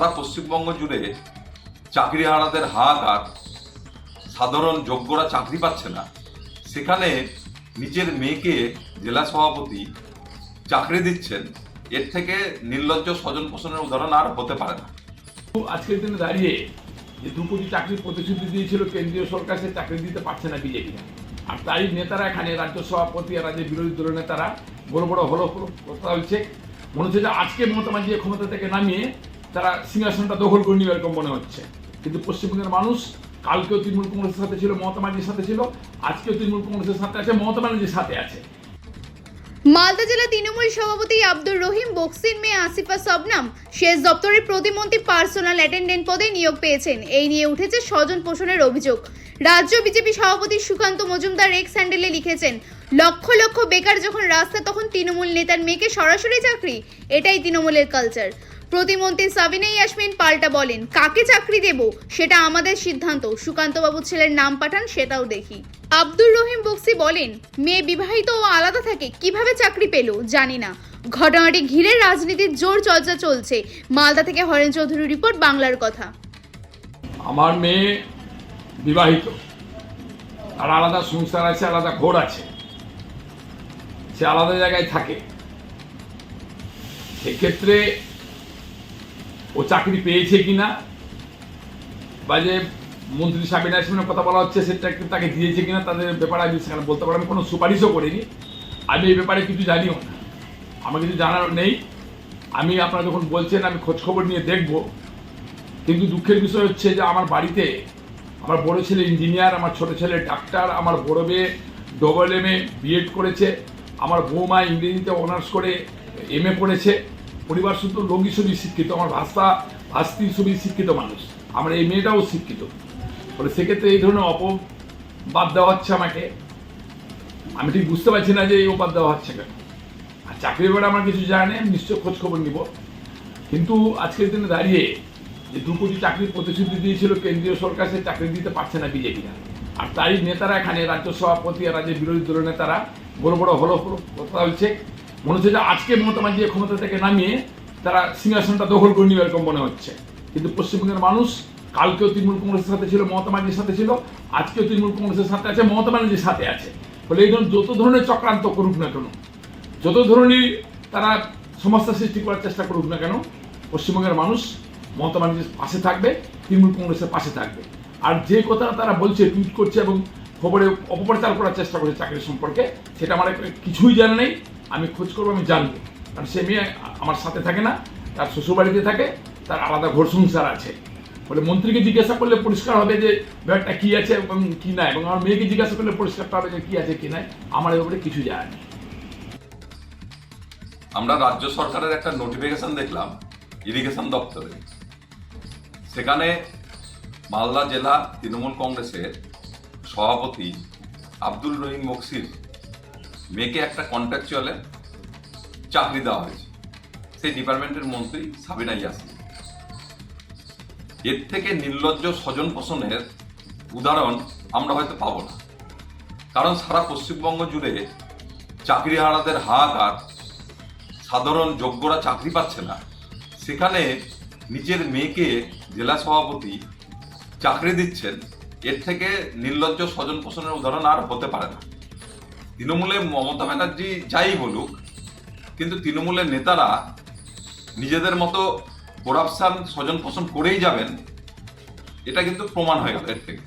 সারা পশ্চিমবঙ্গ জুড়ে চাকরিহারাদের হাহাকার সাধারণ যোগ্যরা চাকরি পাচ্ছে না সেখানে নিজের মেয়েকে জেলা সভাপতি চাকরি দিচ্ছেন এর থেকে নির্লজ্জ স্বজন পোষণের উদাহরণ আর হতে পারে না আজকের দিনে দাঁড়িয়ে যে দু কোটি চাকরির প্রতিশ্রুতি দিয়েছিল কেন্দ্রীয় সরকার সে চাকরি দিতে পারছে না বিজেপিরা আর তাই নেতারা এখানে রাজ্য সভাপতি আর রাজ্যের বিরোধী দলের নেতারা বড় বড় হলো কথা হচ্ছে মনে হচ্ছে যে আজকে মমতা মাঝিয়ে ক্ষমতা থেকে নামিয়ে তারা সিংহাসনটা দখল করে নিবে এরকম মনে হচ্ছে। কিন্তু পশ্চিমবঙ্গের মানুষ, কালকেও তৃণমূল কংগ্রেসের সাথে ছিল, মমতা মাঝির সাথে ছিল, আজকেও তৃণমূল কংগ্রেসের সাথে আছে, মমতা ব্যানার্জির সাথে আছে। মালদা জেলা তৃণমূল সভাপতি আব্দুর রহিম, বক্সির মেয়ে আসিফা শবনাম শেষ দপ্তরের প্রতিমন্ত্রী পার্সোনাল অ্যাটেন্ডেন্ট পদে নিয়োগ পেয়েছেন। এই নিয়ে উঠেছে স্বজন পোষণের অভিযোগ। রাজ্য বিজেপি সভাপতি সুকান্ত মজুমদার এক্স হ্যান্ডেলে লিখেছেন লক্ষ লক্ষ বেকার যখন রাস্তা, তখন তৃণমূল নেতার মেয়েকে সরাসরি চাকরি। এটাই তৃণমূলের কালচার প্রতিমন্ত্রী সাবিনা ইয়াসমিন পাল্টা বলেন, কাকে চাকরি দেব? সেটা আমাদের সিদ্ধান্ত। সুকান্তবাবু ছেলের নাম পাঠান, সেটাও দেখি। আব্দুর রহিম বক্সি বলেন, মেয়ে বিবাহিত ও আলাদা থাকে, কীভাবে চাকরি পেল? জানি না। ঘটনাটি ঘিরে রাজনীতির জোর চর্চা চলছে। মালদা থেকে হরেন চৌধুরী রিপোর্ট, বাংলার কথা। আমার মেয়ে বিবাহিত। আর আলাদা সংসার আছে, আলাদা ঘর আছে। সে আলাদা জায়গায় থাকে। সেক্ষেত্রে ও চাকরি পেয়েছে কিনা বা যে মন্ত্রী সাবিনা ইয়াসমিনের কথা বলা হচ্ছে, সেটা তাকে দিয়েছে কিনা তাদের ব্যাপারে আমি সেখানে বলতে পারব আমি কোনো সুপারিশও করিনি। আমি এই ব্যাপারে কিছু জানিও না। আমার কিছু জানার নেই। আমি আপনারা যখন বলছেন, আমি খোঁজখবর নিয়ে দেখব। কিন্তু দুঃখের বিষয় হচ্ছে যে আমার বাড়িতে আমার বড় ছেলে ইঞ্জিনিয়ার, আমার ছোট ছেলে ডাক্তার, আমার বড় মেয়ে ডবল এম এ বিএড করেছে। আমার বৌমা ইংরেজিতে অনার্স করে এম এ পড়েছে। পরিবার শুধু লোকই সবই শিক্ষিত, আমার ভাষা ভাস্তি সবই শিক্ষিত মানুষ। আমার এই মেয়েটাও শিক্ষিত। ফলে সেক্ষেত্রে এই ধরনের অপবাদ দেওয়া হচ্ছে আমাকে। আমি ঠিক বুঝতে পারছি না যে এই অপবাদ দেওয়া হচ্ছে কেন। আর চাকরির ব্যাপারে আমার কিছু জানা নেই, আমি নিশ্চয় খোঁজ খবর নিব। কিন্তু আজকের দিনে দাঁড়িয়ে যে দু কোটি চাকরির প্রতিশ্রুতি দিয়েছিল কেন্দ্রীয় সরকার, সে চাকরি দিতে পারছে না বিজেপিরা। আর তাই নেতারা এখানে, রাজ্য সভাপতি আর রাজ্যের বিরোধী দলের নেতারা বড় বড় হলো কথা হচ্ছে, মনে হচ্ছে যে আজকে মমতা মাঝিয়ে ক্ষমতা থেকে নামিয়ে তারা সিংহাসনটা দখল করে নিবে এরকম মনে হচ্ছে। কিন্তু পশ্চিমবঙ্গের মানুষ, কালকেও তৃণমূল কংগ্রেসের সাথে ছিল, মমতা মাঝির সাথে ছিল, আজকেও তৃণমূল কংগ্রেসের সাথে আছে, মমতা ব্যানার্জির সাথে আছে। ফলে এই যত ধরনের চক্রান্ত করুক না কেন, যত ধরনের তারা সমস্যা সৃষ্টি করার চেষ্টা করুক না কেন, পশ্চিমবঙ্গের মানুষ মমতা ব্যানার্জির পাশে থাকবে, তৃণমূল কংগ্রেসের পাশে থাকবে। আর যে কথা তারা বলছে, টুইট করছে এবং খবরে অপপ্রচার করার চেষ্টা করছে চাকরি সম্পর্কে, সেটা আমার কিছুই জানা নেই। আমি খোঁজ করব, আমি জানব। কারণ সে মেয়ে আমার সাথে থাকে না, তার শ্বশুরবাড়িতে থাকে, তার আলাদা ঘর সংসার আছে। বলে মন্ত্রীকে জিজ্ঞাসা করলে পরিষ্কার হবে যে, ব্যাপারটা কি আছে এবং কি নাই? এবং আমার মেয়েকে জিজ্ঞাসা করলে পরিষ্কারটা হবে যে, কি আছে, কি নাই? আমার এ ব্যাপারে কিছু জানা নেই। আমরা রাজ্য সরকারের একটা নোটিফিকেশন দেখলাম ইরিগেশন দপ্তরে। সেখানে মালদা জেলা তৃণমূল কংগ্রেসের সভাপতি আব্দুল রহিম মকসির মেয়েকে একটা কন্ট্রাকচুয়ালে চাকরি দেওয়া হয়েছে। সেই ডিপার্টমেন্টের মন্ত্রী সাবিনা ইয়াসমিন এর থেকে নির্লজ্জ স্বজন পোষণের উদাহরণ আমরা হয়তো পাবো না। কারণ সারা পশ্চিমবঙ্গ জুড়ে চাকরি চাকরিহারাদের হাহাকার, সাধারণ যোগ্যরা চাকরি পাচ্ছে না। সেখানে নিজের মেয়েকে জেলা সভাপতি চাকরি দিচ্ছেন এর থেকে নির্লজ্জ স্বজন পোষণের উদাহরণ আর হতে পারে না। তৃণমূলে মমতা ব্যানার্জি যাই বলুক, কিন্তু তৃণমূলের নেতারা নিজেদের মতো করাপশান স্বজন পোষণ করেই যাবেন, এটা কিন্তু প্রমাণ হয়ে গেল এর থেকে।